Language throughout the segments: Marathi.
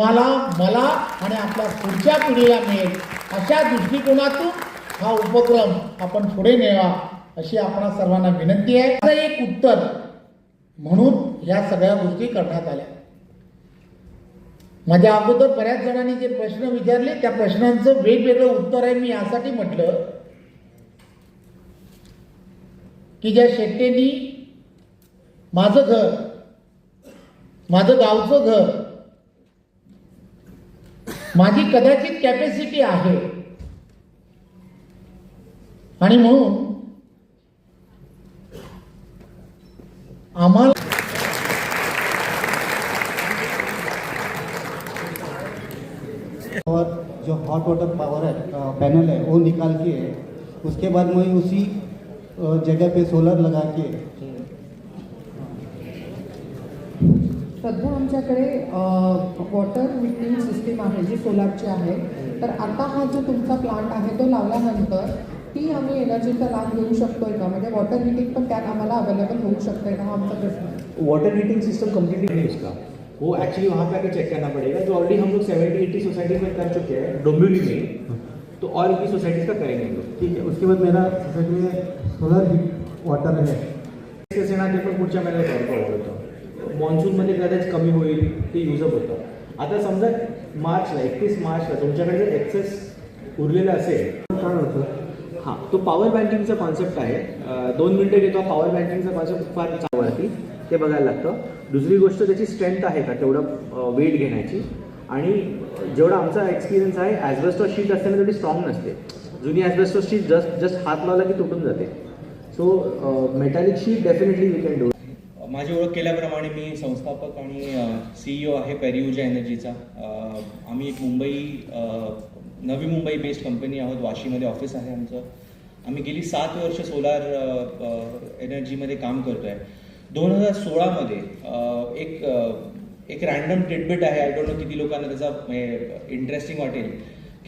तुम्हाला मला आणि आपल्या पुढच्या पिढीला मिळेल अशा दृष्टिकोनातून हा उपक्रम आपण पुढे नेवा अशी आपणा सर्वांना विनंती आहे. असं एक उत्तर म्हणून ह्या सगळ्या गोष्टी करण्यात आल्या. माझ्या अगोदर बऱ्याच जणांनी जे प्रश्न विचारले त्या प्रश्नांचं वेगवेगळं उत्तर आहे मी यासाठी म्हटलं की ज्या शेट्टेंनी माझं घर माझं गावचं घर माझी कदाचित कॅपॅसिटी आहे. आणि म्हणून, आम्हाला और जो हॉट वाटर पावर है पैनल है, वो निकाल के, उसके बाद मैं उसी जगह पे सोलर लगा के सध्या आमच्याकडे वॉटर मीटरिंग सिस्टीम आहे जी सोलारची आहे. तर आता हा जो तुमचा प्लांट आहे तो लावल्यानंतर ती आम्ही एनर्जीचा लाभ घेऊ शकतोय का? म्हणजे वॉटर हीटिंग पण त्यात आम्हाला अवेलेबल होऊ शकतंय का हा आमचा प्रश्न आहे. वाटर हीटिंग सिस्टम कम्प्लीटली नहीं उसका वो एक्चुअली वहाँ पे आके चेक करना पड़ेगा जो ऑलरेडी हम लोग सेवेंटी एट्टी सोसाइटी में कर चुके हैं डोंबिवली में. तो और भी सोसाइटीज का करेंगे हम लोग. ठीक है? उसके बाद मेरा सोसाइटी में सोलर हीट वाटर है। तसे ना ते पण पुढच्या महिन्यात मॉन्सूनमध्ये कदाचित कमी होईल ते युजअप होतं. आता समजा मार्चला एकतीस मार्चला तुमच्याकडे जर एक्सेस उरलेलं असेल काय होतं? हां तो पॉवर बँकिंगचा कॉन्सेप्ट आहे. दोन मिनटं घेतो. पॉवर बँकिंगचा कॉन्सेप्ट फार चांगवरती ते बघायला लागतं. दुसरी गोष्ट त्याची स्ट्रेंथ आहे का? तेवढं वेट घेण्याची. आणि जेवढा आमचा एक्सपिरियन्स आहे ॲजबेस्टॉ शीट असते ना तेवढी स्ट्रॉंग नसते. जुनी ॲजबेस्टॉ शीट जस्ट जस्ट हात लावला की तुटून जाते. So metallic sheet definitely we can do माझी ओळख केल्याप्रमाणे मी संस्थापक आणि सीईओ आहे पेरियुजा एनर्जीचा. आम्ही एक मुंबई नवी मुंबई बेस्ड कंपनी आहोत. वाशीमध्ये ऑफिस आहे आमचं. आम्ही गेली सात वर्ष सोलार एनर्जीमध्ये काम करतो आहे दोन हजार सोळामध्ये एक एक रॅन्डम टिटबिट आहे. आय डोंट नो किती लोकांना त्याचा म्हणजे, इंटरेस्टिंग वाटेल.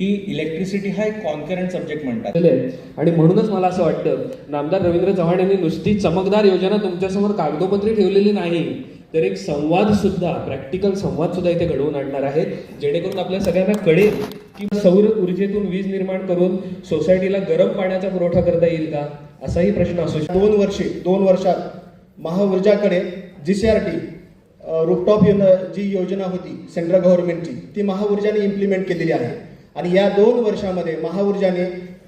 की इलेक्ट्रिसिटी हा एक कॉन्करंट सब्जेक्ट म्हणतात. आणि म्हणूनच मला असं वाटतं नामदार रवींद्र चव्हाण यांनी नुसती चमकदार योजना तुमच्यासमोर कागदोपत्री ठेवलेली नाही तर एक संवाद सुद्धा प्रॅक्टिकल संवाद सुद्धा इथे घडवून आणणार आहेत जेणेकरून आपल्या सगळ्यांना कळेल की सौर ऊर्जेतून वीज निर्माण करून सोसायटीला गरम पाण्याचा पुरवठा करता येईल का? असाही प्रश्न असू शकतो. दोन वर्षे दोन वर्षात महाऊर्जाकडे G C R T rooftop जी योजना होती सेंट्रल गव्हर्नमेंटची ती महाऊर्जाने इम्प्लिमेंट केलेली आहे. या दोन वर्षामध्ये महाऊर्जाने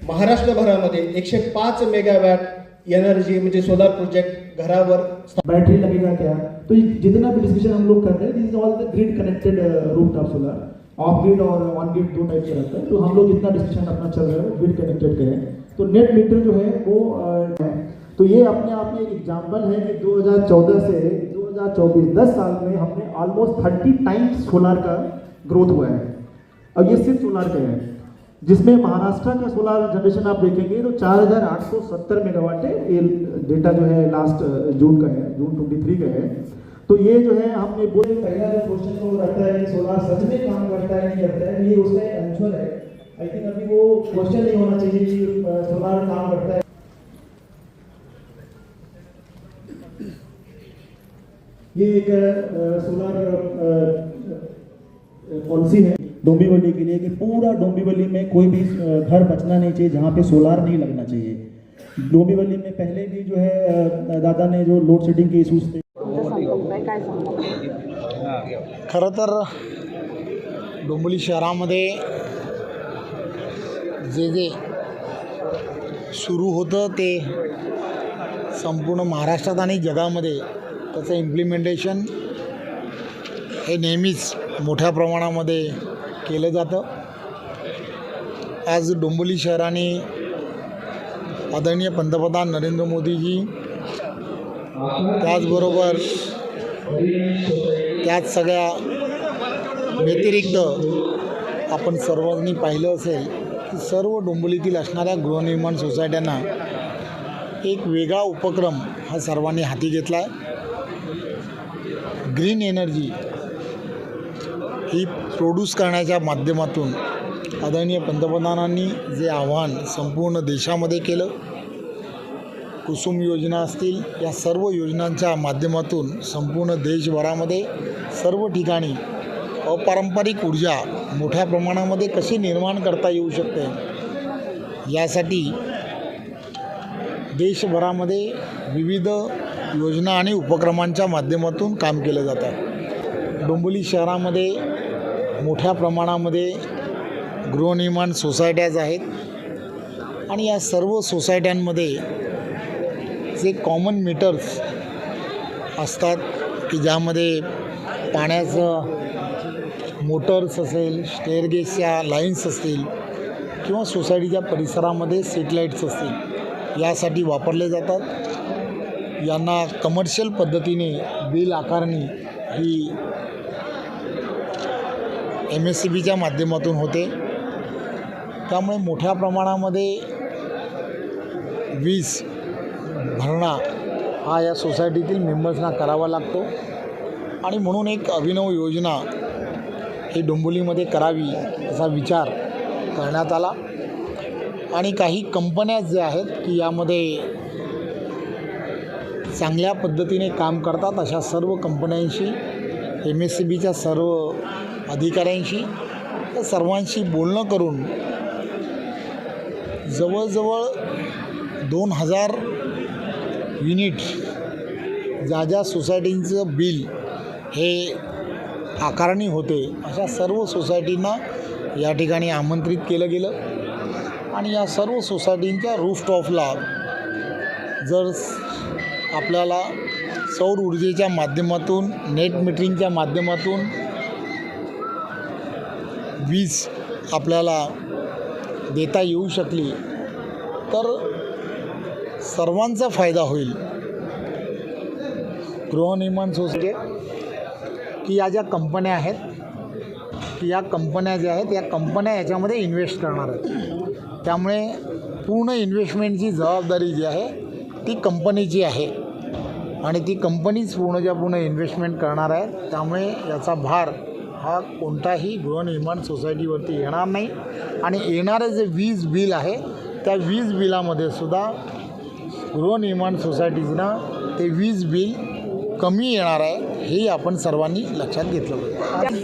महाराष्ट्रभरामध्ये एकशे पाच मेगावॅट एनर्जी म्हणजे सोलार प्रोजेक्ट घरावर बैटरी लगेगा क्या तो जितना भी डिस्कशन हम लोग कर रहे हैं this is all the grid connected rooftop solar off grid और ऑन ग्रिड दो टाइप का रहता है तो हम लोग जितना डिस्कशन अपना चल रहा है ग्रिड कनेक्टेड करें. तो नेट मीटर जो है वो अ, है तो ये अपने आप में एक एग्ज़ाम्पल है कि 2014 से 2024 10 साल में हमने ऑलमोस्ट 30 टाइम्स सोलार का ग्रोथ हुआ है। अब ये सिर्फ़ सोलार का है। जिसमें महाराष्ट्र का सोलार जनरेशन आप देखेंगे तो 4870 मेगावाट है। ये डेटा जो है लास्ट जून का है, जून 23 का है। तो ये जो है, हमने बोले पहला जो क्वेश्चन वो रहता है सोलार सच में काम करता है नहीं करता है, ये उसका एक आंसर है। आई थिंक अभी वो क्वेश्चन नहीं होना चाहिए कि सोलार काम करता है। ये एक सोलार पॉलिसी है। डोंबिवली के लिए कि पूरा डोंबिवली में कोई भी घर बचना नहीं चाहिए जहाँ पे सोलार नहीं लगना चाहिए। डोंबिवली में पहले भी जो है दादा ने जो लोड शेडिंग के इशूज थे। खरं तर डोंबिवली शहरामध्ये जे जे सुरू होतं ते संपूर्ण महाराष्ट्रात आणि जगामध्ये त्याचं इम्प्लिमेंटेशन हे नेहमीच मोठ्या प्रमाणामध्ये केलं जातं. आज डोंबिवली शहराने आदरणीय पंतप्रधान नरेंद्र मोदीजी त्याचबरोबर त्याच सगळ्या व्यतिरिक्त आपण सर्वांनी पाहिलं असेल की सर्व डोंबिवलीतील असणाऱ्या गृहनिर्माण सोसायट्यांना एक वेगळा उपक्रम हा सर्वांनी हाती घेतला आहे ग्रीन एनर्जी ही प्रोड्यूस करण्याच्या माध्यमातून आदरणीय पंतप्रधानांनी जे आव्हान संपूर्ण देशामध्ये केलं कुसुम योजना असतील या सर्व योजनांच्या माध्यमातून संपूर्ण देशभरामध्ये सर्व ठिकाणी अपारंपरिक ऊर्जा मोठ्या प्रमाणामध्ये कशी निर्माण करता येऊ शकते यासाठी देशभरामध्ये विविध योजना आणि उपक्रमांच्या माध्यमातून काम केलं जातं. डोंबिवली शहरामध्ये मोठ्या प्रमाणामध्ये गृहनिर्माण सोसायट्याज आहेत. आणि या सर्व सोसायट्यांमध्ये जे कॉमन मीटर्स असतात की ज्यामध्ये पाण्याचं मोटर्स असेल स्टेअरगेसच्या लाईन्स असतील किंवा सोसायटीच्या परिसरामध्ये सेटलाईट्स असतील यासाठी वापरले जातात. यांना कमर्शियल पद्धतीने बिल आकारणी ही एम एस सी बीच्या माध्यमातून होते. त्यामुळे मोठ्या प्रमाणामध्ये वीज भरणा हा या सोसायटीतील मेंबर्सना करावा लागतो. आणि म्हणून एक अभिनव योजना ही डोंबोलीमध्ये करावी असा विचार करण्यात आला. आणि काही कंपन्या ज्या आहेत की यामध्ये चांगल्या पद्धतीने काम करतात अशा सर्व कंपन्यांशी एम एस सी बीच्या सर्व अधिकाऱ्यांशी त्या सर्वांशी बोलणं करून जवळजवळ दोन हजार युनिट ज्या ज्या सोसायटींचं बिल हे आकारणी होते अशा सर्व सोसायटींना या ठिकाणी आमंत्रित केलं गेलं. आणि या सर्व सोसायटींच्या रूफटॉपला जर आपल्याला सौर ऊर्जेच्या माध्यमातून नेट मीटरिंगच्या माध्यमातून वीज आपल्याला देता येऊ शकली तर सर्वांचा फायदा होईल. गृहनिर्माण सोसायटी की या ज्या कंपन्या आहेत की या कंपन्या ज्या आहेत या कंपन्या याच्यामध्ये इन्व्हेस्ट करणार आहेत. त्यामुळे पूर्ण इन्व्हेस्टमेंटची जबाबदारी जी आहे ती कंपनीची आहे. आणि ती कंपनीच पूर्णच्या पूर्ण इन्व्हेस्टमेंट करणार आहे त्यामुळे याचा भार हा कोणताही गृहनिर्माण सोसायटीवरती येणार नाही. आणि येणारे जे वीज बिल आहे त्या वीज बिलामध्ये सुद्धा गृहनिर्माण सोसायटीजनं ते वीज बिल कमी येणार आहे हे आपण सर्वांनी लक्षात घेतलं पाहिजे.